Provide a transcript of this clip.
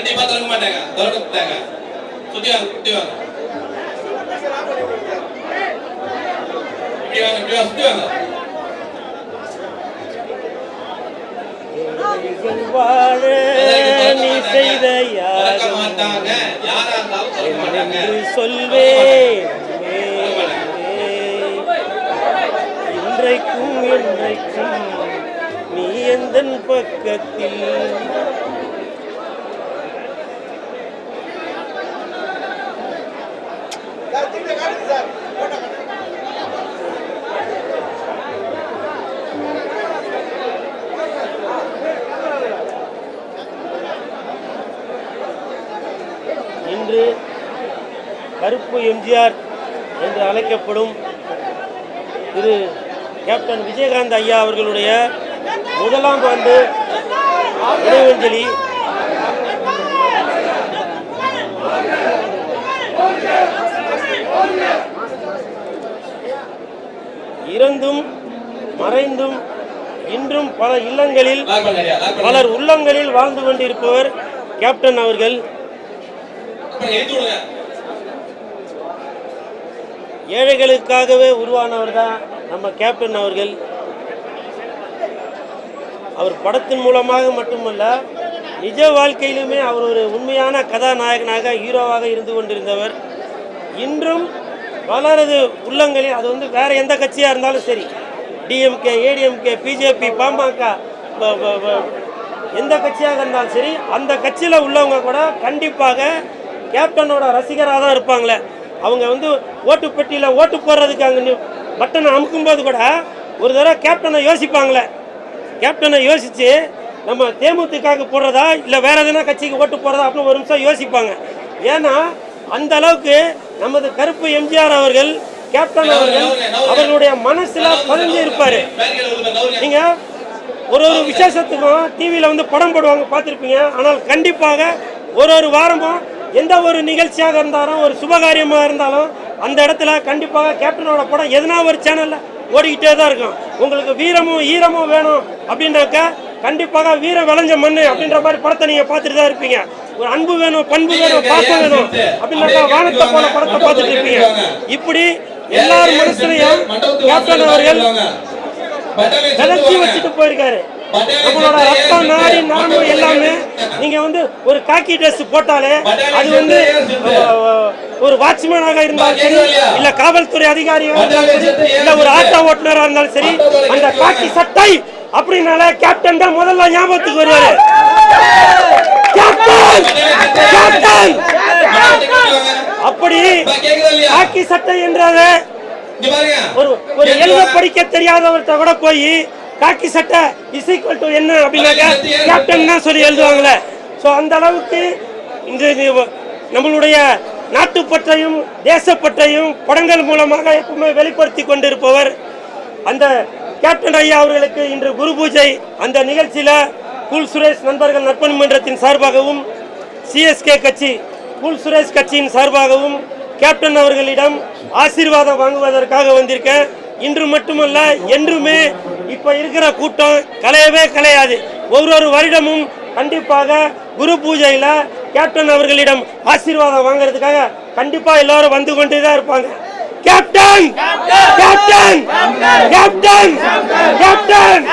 மாட்டாங்க. திறக்கட்டாங்க சுத்தி வாங்க சுத்தி வாங்க. இப்படி வாங்க இப்படி வாங்க சுத்தி வாங்க. திறக்க திறக்க சொல்வேன் இன்றைக்கும் என்றைக்கும் நீ எந்த பக்கத்தில் இன்று கருப்பு எம்ஜிஆர் என்று அழைக்கப்படும் திரு கேப்டன் விஜயகாந்த் ஐயா அவர்களுடைய முதலாம் ஆண்டு நினைவஞ்சலி இறந்தும் மறைந்தும் இன்றும் பல இல்லங்களில் பலர் உள்ளங்களில் வாழ்ந்து கொண்டிருப்பவர் கேப்டன் அவர்கள். ஏழைகளுக்காகவே உருவானவர் தான் நம்ம கேப்டன் அவர்கள். அவர் படத்தின் மூலமாக மட்டுமல்ல நிஜ வாழ்க்கையிலுமே அவர் ஒரு உண்மையான கதாநாயகனாக ஹீரோவாக இருந்து கொண்டிருந்தவர். இன்றும் பலரது உள்ளங்களில் அது வந்து வேற எந்த கட்சியாக இருந்தாலும் சரி டிஎம்கே ஏடிஎம்கே பிஜேபி பாமக ப- ப- எந்த கட்சியாக இருந்தாலும் சரி அந்த கட்சியில் உள்ளவங்க கூட கண்டிப்பாக கேப்டனோட ரசிகராக தான் இருப்பாங்களே. அவங்க வந்து ஓட்டு பெட்டியில் ஓட்டு போடுறதுக்கு அங்கே பட்டனை அமுக்கும்போது கூட ஒரு தடவை கேப்டனை யோசிப்பாங்களே. கேப்டனை யோசித்து நம்ம தேமுதிகவுக்கு போடுறதா இல்லை வேறு எதனா கட்சிக்கு ஓட்டு போடுறதா அப்படின்னு ஒரு நிமிஷம் யோசிப்பாங்க. ஏன்னா அந்த அளவுக்கு நமது கருப்பு எம்ஜிஆர் அவர்கள் கேப்டன் அவர்கள் அவர்களுடைய மனசில் பதிஞ்சு இருப்பார். நீங்கள் ஒரு ஒரு விசேஷத்துக்கும் டிவியில் வந்து படம் போடுவாங்க பார்த்துருப்பீங்க. ஆனால் கண்டிப்பாக ஒரு ஒரு வாரமும் எந்த ஒரு நிகழ்ச்சியாக இருந்தாலும் ஒரு சுபகாரியமாக இருந்தாலும் அந்த இடத்துல கண்டிப்பாக கேப்டனோட படம் எதனா ஒரு சேனலில் ஓடிக்கிட்டே தான் இருக்கும். உங்களுக்கு வீரமும் ஈரமும் வேணும் அப்படின்னாக்கா கண்டிப்பாக வீரம் விளைஞ்ச மண்ணு அப்படின்ற மாதிரி படத்தை நீங்கள் பார்த்துட்டு தான் இருப்பீங்க. ஒரு அன்பு வேணும் பண்பு வேணும் பாசம் வேணும் அப்படின்னாக்கா வானத்தை போல படத்தை பார்த்துட்டு இருப்பீங்க. இப்படி எல்லார் மனசுலையும் கேப்டன் அவர்கள் விளக்கி வச்சுட்டு போயிருக்காரு. நம்மளோட ரத்தம் நாடி நரம்பு எல்லாமே நீங்க வந்து ஒரு காக்கி ட்ரெஸ் போட்டாலே அது வந்து ஒரு வாட்ச்மேனாக இருந்தாலும் சரி இல்ல காவல்துறை அதிகாரியாக இருந்தாலும் சரி இல்ல ஒரு ஆட்டோ ஓட்டுநராக இருந்தாலும் சரி அந்த காக்கி சட்டை அப்படின்னால கேப்டன் தான் முதல்ல ஞாபகத்துக்கு வருவாரு. கேப்டன் கேப்டன் அப்படி காக்கி சட்டை என்றத ஒரு ஒரு எழுத படிக்க தெரியாதவர்கிட்ட கூட போய் காக்கி சட்டை இஸ் ஈக்குவல் டு என்ன அப்படின்னாக்கா கேப்டன் தான் சொல்லி எழுதுவாங்களே ஸோ அந்த அளவுக்கு இந்த நம்மளுடைய நாட்டுப்பற்றையும் தேசப்பற்றையும் படங்கள் மூலமாக எப்பவுமே வெளிப்படுத்தி கொண்டிருப்பவர் அந்த கேப்டன் ஐயா அவர்களுக்கு இன்று குரு பூஜை. அந்த நிகழ்ச்சியில் கூல் சுரேஷ் நண்பர்கள் நற்பணி மன்றத்தின் சார்பாகவும் சிஎஸ்கே கட்சி கூல் சுரேஷ் கட்சியின் சார்பாகவும் கேப்டன் அவர்களிடம் ஆசீர்வாதம் வாங்குவதற்காக வந்திருக்கேன் இன்று மட்டுமல்ல என்றுமே இப்ப இருக்கிற கூட்டம் கலையவே கலையாது ஒவ்வொரு வருடமும் கண்டிப்பாக குரு பூஜையில கேப்டன் அவர்களிடம் ஆசீர்வாதம் வாங்குறதுக்காக கண்டிப்பா எல்லாரும் வந்து கொண்டே தான் இருப்பாங்க கேப்டன் கேப்டன் கேப்டன் கேப்டன்